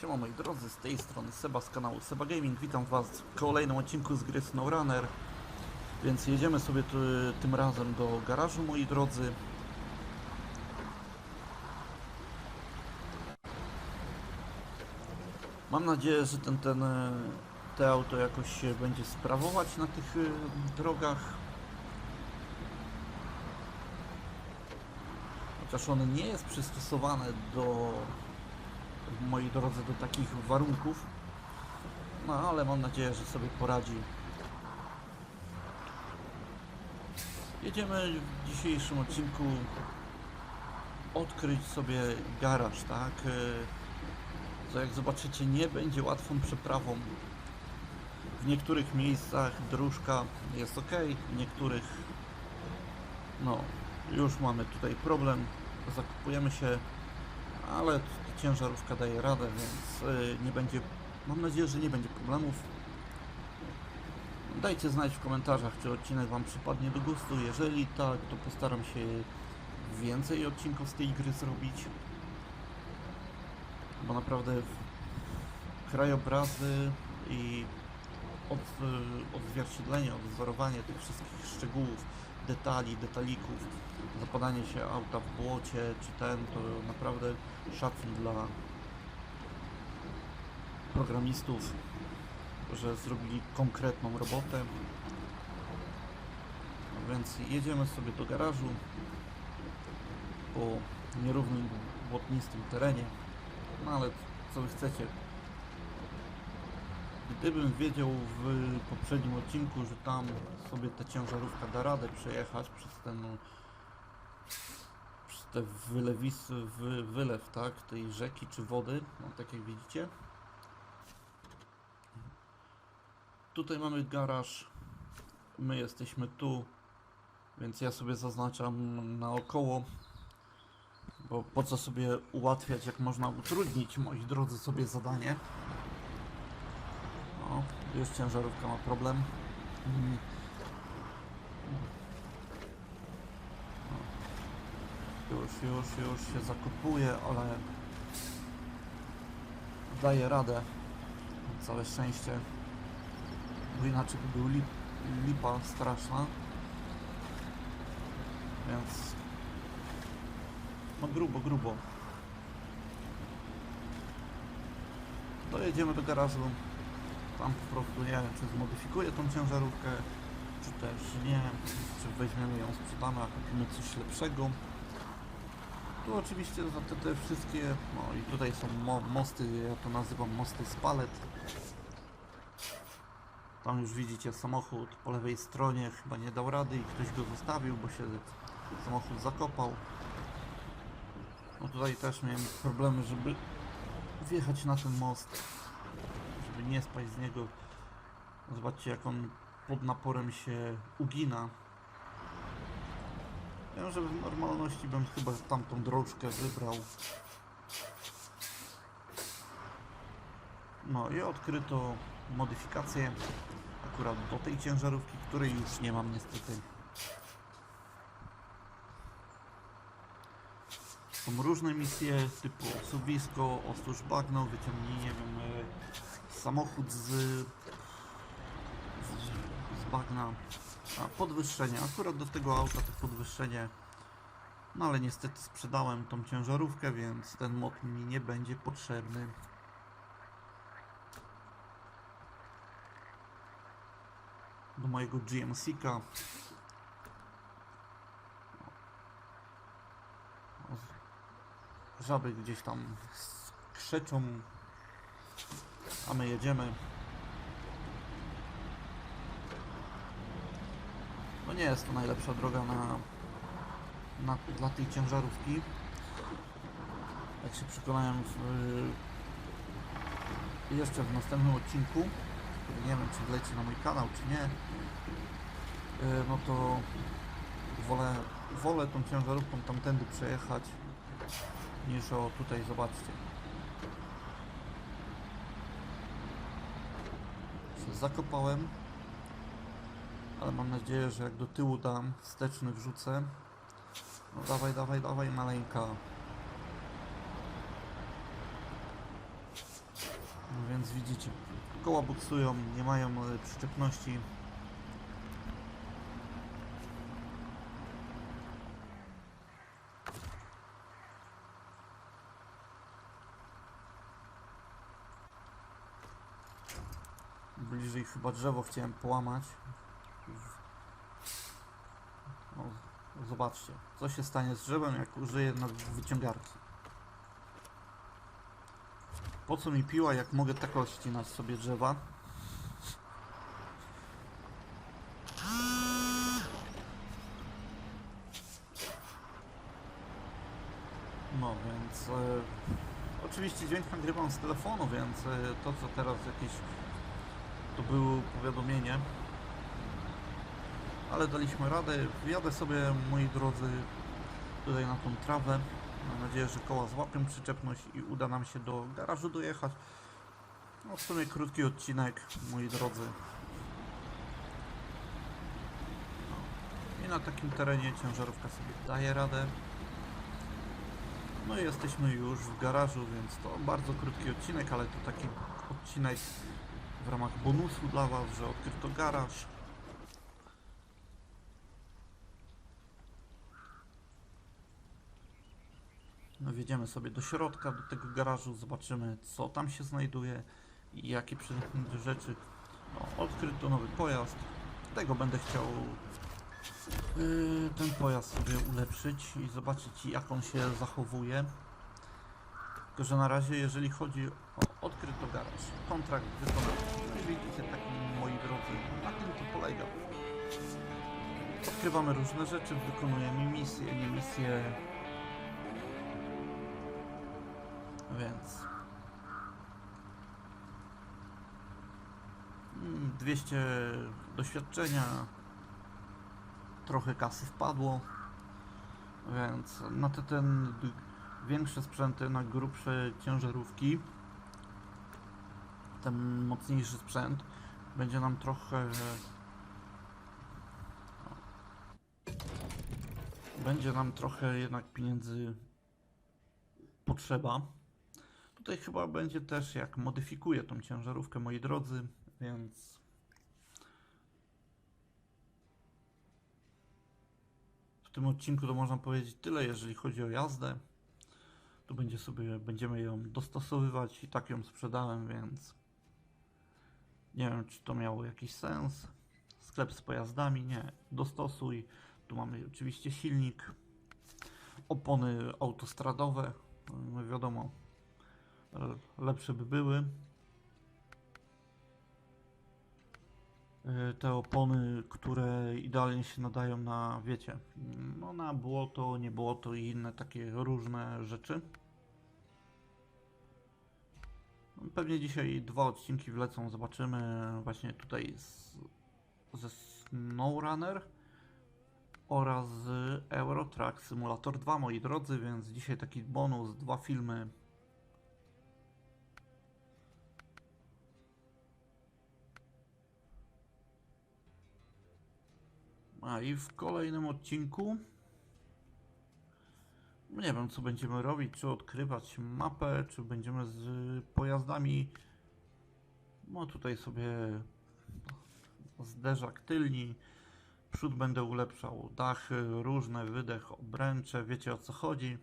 Siema moi drodzy, z tej strony Seba z kanału Seba Gaming. Witam was w kolejnym odcinku z gry SnowRunner. Więc jedziemy sobie tu, tym razem do garażu moi drodzy. Mam nadzieję, że ten, ten, e, te auto jakoś się będzie sprawować na tych e, drogach. Chociaż on nie jest przystosowane do, moi drodzy, do takich warunków. No ale mam nadzieję, że sobie poradzi. Jedziemy w dzisiejszym odcinku odkryć sobie garaż, tak? E, Co jak zobaczycie nie będzie łatwą przeprawą. W niektórych miejscach dróżka jest ok, w niektórych no już mamy tutaj problem. Zakupujemy się, ale ciężarówka daje radę, więc y, nie będzie, mam nadzieję, że nie będzie problemów. Dajcie znać w komentarzach, czy odcinek Wam przypadnie do gustu. Jeżeli tak, to postaram się więcej odcinków z tej gry zrobić. Bo naprawdę krajobrazy i od, y, odzwierciedlenie, odwzorowanie tych wszystkich szczegółów, detali, detalików, zapadanie się auta w błocie, czy ten, to naprawdę szacun dla programistów, że zrobili konkretną robotę. No więc jedziemy sobie do garażu po nierównym, błotnistym terenie. No ale co wy chcecie? Gdybym wiedział w poprzednim odcinku, że tam sobie ta ciężarówka da radę przejechać przez ten przez te wylewisy, wy, wylew, tak, tej rzeki czy wody, no tak jak widzicie. Tutaj mamy garaż, my jesteśmy tu, więc ja sobie zaznaczam naokoło, bo po co sobie ułatwiać, jak można utrudnić, moi drodzy, sobie zadanie. Już ciężarówka ma problem. Mhm. Już, już, już się zakopuje, ale daje radę. Całe szczęście. Bo inaczej by był lip, lipa straszna. Więc no grubo, grubo. Dojedziemy do garażu. Tam po prostu nie wiem, czy zmodyfikuję tą ciężarówkę, czy też nie, czy weźmiemy ją, sprzedamy, a kupimy coś lepszego. Tu oczywiście za te, te wszystkie, no i tutaj są mo mosty, ja to nazywam mosty z palet. Tam już widzicie samochód po lewej stronie, chyba nie dał rady i ktoś go zostawił, bo się samochód zakopał. No tutaj też miałem problemy, żeby wjechać na ten most żeby nie spać z niego. Zobaczcie jak on pod naporem się ugina. Wiem, że w normalności bym chyba tamtą drążkę wybrał. No i odkryto modyfikację akurat do tej ciężarówki, której już nie mam niestety. Są różne misje typu osuwisko, ostróż bagno, wyciągnij, nie wiem, e, samochód z, z, z bagna, a podwyższenie. Akurat do tego auta to podwyższenie, no ale niestety sprzedałem tą ciężarówkę, więc ten mod mi nie będzie potrzebny. Do mojego GMC-ka. Żaby gdzieś tam krzyczą, a my jedziemy. No nie jest to najlepsza droga na, na, dla tej ciężarówki. Jak się przekonałem w, jeszcze w następnym odcinku, nie wiem czy wleci na mój kanał czy nie, y, no to wolę, wolę tą ciężarówką tamtędy przejechać niż o tutaj zobaczcie. Zakopałem, ale mam nadzieję, że jak do tyłu dam, wsteczny wrzucę. No dawaj, dawaj, dawaj maleńka. widzicie, koła buksują, nie mają e, przyczepności. Bliżej chyba drzewo chciałem połamać. No, zobaczcie, co się stanie z drzewem, jak użyję na wyciągarki. Po co mi piła, jak mogę tak odcinać sobie drzewa? No więc... E, oczywiście dźwięk nagrywam z telefonu, więc e, to co teraz jakieś... To było powiadomienie. Ale daliśmy radę. Wjadę sobie, moi drodzy, tutaj na tą trawę. Mam nadzieję, że koła złapią przyczepność i uda nam się do garażu dojechać. No w sumie krótki odcinek, moi drodzy. No. I na takim terenie ciężarówka sobie daje radę. No i jesteśmy już w garażu, więc to bardzo krótki odcinek, ale to taki odcinek w ramach bonusu dla Was, że odkryto garaż. No wjedziemy sobie do środka, do tego garażu, zobaczymy co tam się znajduje i jakie przedmioty rzeczy. No, odkryto nowy pojazd. Tego będę chciał yy, ten pojazd sobie ulepszyć i zobaczyć jak on się zachowuje. Tylko, że na razie jeżeli chodzi o odkryto garaż, kontrakt wykonany. No widzicie taki moi drodzy, na tym to polega. Odkrywamy różne rzeczy, wykonujemy misje, nie misje, Więc. mm, 200 doświadczenia. Trochę kasy wpadło. Więc na te ten większe sprzęty, na grubsze ciężarówki, ten mocniejszy sprzęt będzie nam trochę. Będzie nam trochę jednak pieniędzy potrzeba. Tutaj chyba będzie też jak modyfikuję tą ciężarówkę, moi drodzy, więc w tym odcinku to można powiedzieć tyle, jeżeli chodzi o jazdę. Tu będzie sobie, będziemy ją dostosowywać i tak ją sprzedałem, więc nie wiem, czy to miało jakiś sens. Sklep z pojazdami, nie. Dostosuj. Tu mamy oczywiście silnik, opony autostradowe, no wiadomo, e, lepsze by były. E, Te opony, które idealnie się nadają na, wiecie, no na błoto, nie błoto i inne takie różne rzeczy. Pewnie dzisiaj dwa odcinki wlecą, zobaczymy właśnie tutaj z, ze SnowRunner oraz z Euro Truck Simulator 2, moi drodzy, więc dzisiaj taki bonus, dwa filmy. A i w kolejnym odcinku nie wiem co będziemy robić, czy odkrywać mapę, czy będziemy z pojazdami no tutaj sobie zderzak tylni Przód będę ulepszał, dachy, różne, wydech, obręcze, wiecie o co chodzi.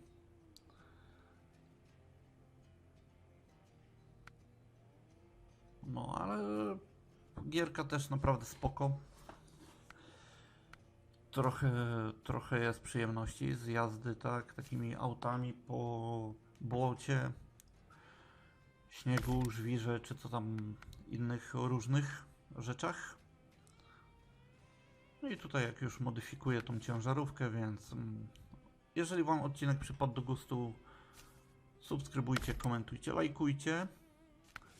No, ale gierka też naprawdę spoko. Trochę, trochę jest przyjemności z jazdy, tak, takimi autami po błocie, śniegu, żwirze, czy co tam innych różnych rzeczach. No i tutaj jak już modyfikuję tą ciężarówkę, więc mm, jeżeli Wam odcinek przypadł do gustu, subskrybujcie, komentujcie, lajkujcie.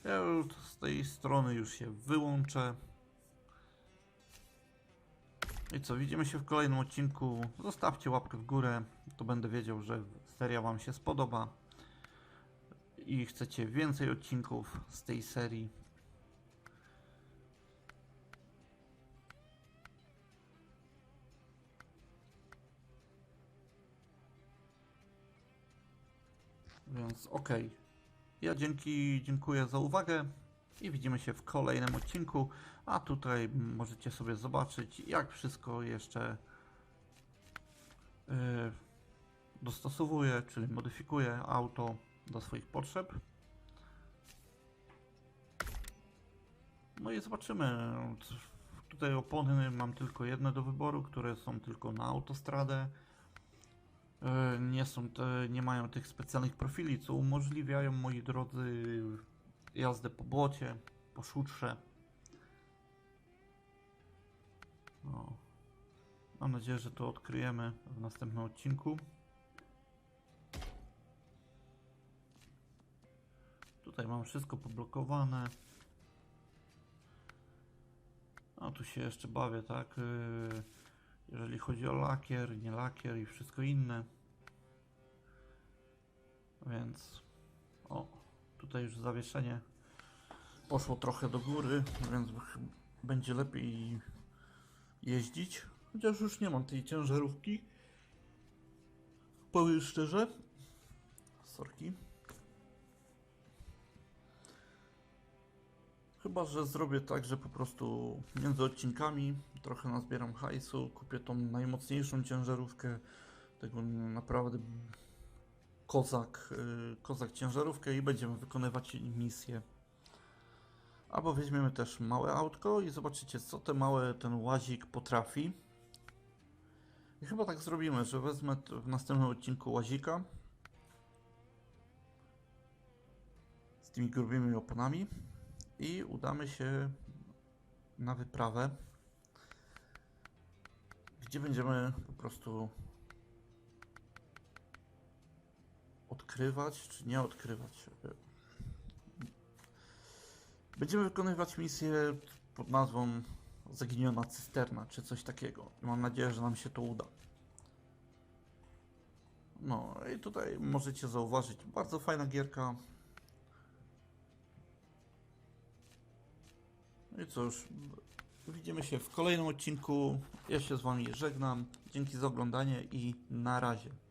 Ja już z tej strony już się wyłączę. I co, widzimy się w kolejnym odcinku. Zostawcie łapkę w górę, to będę wiedział, że seria Wam się spodoba. I chcecie więcej odcinków z tej serii. Więc okej. Ja dzięki, dziękuję za uwagę i widzimy się w kolejnym odcinku. A tutaj możecie sobie zobaczyć, jak wszystko jeszcze yy, dostosowuję, czyli modyfikuję auto do swoich potrzeb. No i zobaczymy. Tutaj opony mam tylko jedne do wyboru, które są tylko na autostradę. E, Nie są te, nie mają tych specjalnych profili, co umożliwiają moi drodzy jazdę po błocie, po szutrze. No. Mam nadzieję, że to odkryjemy w następnym odcinku. Tutaj mam wszystko poblokowane. A tu się jeszcze bawię, tak? Yy, Jeżeli chodzi o lakier, nie lakier i wszystko inne. Więc o, tutaj już zawieszenie poszło trochę do góry, więc będzie lepiej jeździć. Chociaż już nie mam tej ciężarówki. Powiem szczerze. Sorki. Chyba, że zrobię tak, że po prostu między odcinkami trochę nazbieram hajsu, kupię tą najmocniejszą ciężarówkę, tego naprawdę kozak, y, kozak ciężarówkę i będziemy wykonywać misje. Albo weźmiemy też małe autko i zobaczycie co te małe, ten łazik potrafi. I chyba tak zrobimy, że wezmę w następnym odcinku łazika z tymi grubymi oponami i udamy się na wyprawę, gdzie będziemy po prostu odkrywać, czy nie odkrywać. Będziemy wykonywać misję pod nazwą Zaginiona cysterna, czy coś takiego. Mam nadzieję, że nam się to uda. No i tutaj możecie zauważyć, bardzo fajna gierka. No i cóż, widzimy się w kolejnym odcinku. Ja się z Wami żegnam. Dzięki za oglądanie i na razie.